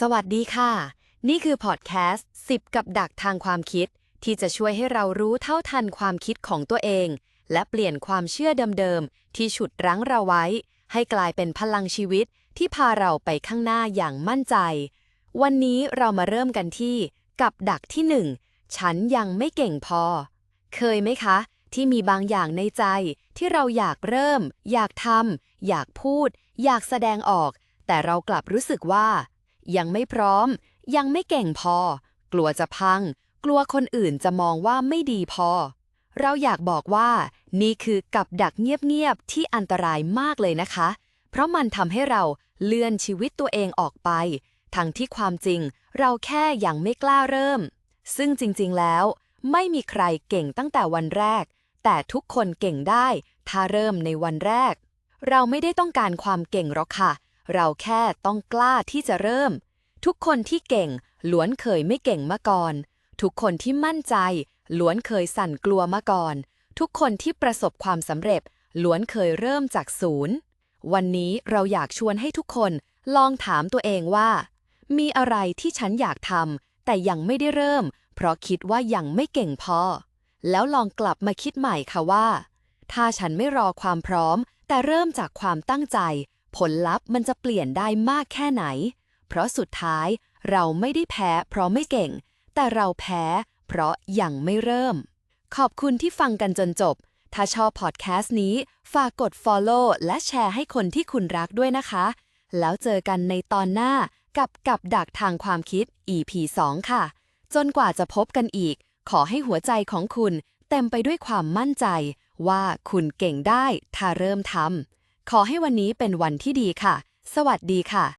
สวัสดีค่ะ นี่คือพอดแคสต์ 10 กับดักทางความคิด ที่จะช่วยให้เรารู้เท่าทันความคิดของตัวเอง และเปลี่ยนความเชื่อเดิมๆ ที่ฉุดรั้งเราไว้ ให้กลายเป็นพลังชีวิตที่พาเราไปข้างหน้าอย่างมั่นใจ วันนี้เรามาเริ่มกันที่ กับดักที่หนึ่งฉันยังไม่เก่งพอ เคยไหมคะ ที่มีบางอย่างในใจ ที่เราอยากเริ่ม อยากทำอยากพูด อยากแสดงออก แต่เรากลับรู้สึกว่า ยังไม่พร้อม ยังไม่เก่งพอ กลัวจะพัง กลัวคนอื่นจะมองว่าไม่ดีพอ เราอยากบอกว่า นี่คือกับดักเงียบๆที่อันตรายมากเลยนะคะ เพราะมันทำให้เราเลื่อนชีวิตตัวเองออกไป ทั้งที่ความจริงเราแค่ยังไม่กล้าเริ่ม ซึ่งจริงๆแล้ว ไม่มีใครเก่งตั้งแต่วันแรก แต่ทุกคนเก่งได้ ถ้าเริ่มในวันแรก เราไม่ได้ต้องการความเก่งหรอกค่ะ เราแค่ต้องกล้าที่จะเริ่ม ทุกคนที่เก่งล้วนเคยไม่เก่งมาก่อน ทุกคนที่มั่นใจ ล้วนเคยสั่นกลัวมาก่อน ทุกคนที่ประสบความสำเร็จ ล้วนเคยเริ่มจากศูนย์ วันนี้เราอยากชวนให้ทุกคนลองถามตัวเองว่า มีอะไรที่ฉันอยากทำแต่ยังไม่ได้เริ่ม เพราะคิดว่ายังไม่เก่งพอ แล้วลองกลับมาคิดใหม่ค่ะว่า ถ้าฉันไม่รอความพร้อม แต่เริ่มจากความตั้งใจ ผลลัพธ์มันจะเปลี่ยนได้มากแค่ไหน เพราะสุดท้ายเราไม่ได้แพ้เพราะไม่เก่ง แต่เราแพ้เพราะยังไม่เริ่ม ขอบคุณที่ฟังกันจนจบ ถ้าชอบพอดแคสต์นี้ ฝากกด follow และแชร์ให้คนที่คุณรักด้วยนะคะ แล้วเจอกันในตอนหน้ากับกับดักทางความคิด EP 2 ค่ะ จนกว่าจะพบกันอีก ขอให้หัวใจของคุณเต็มไปด้วยความมั่นใจ ว่าคุณเก่งได้ถ้าเริ่มทำ ขอให้วันนี้เป็นวันที่ดีค่ะ สวัสดีค่ะ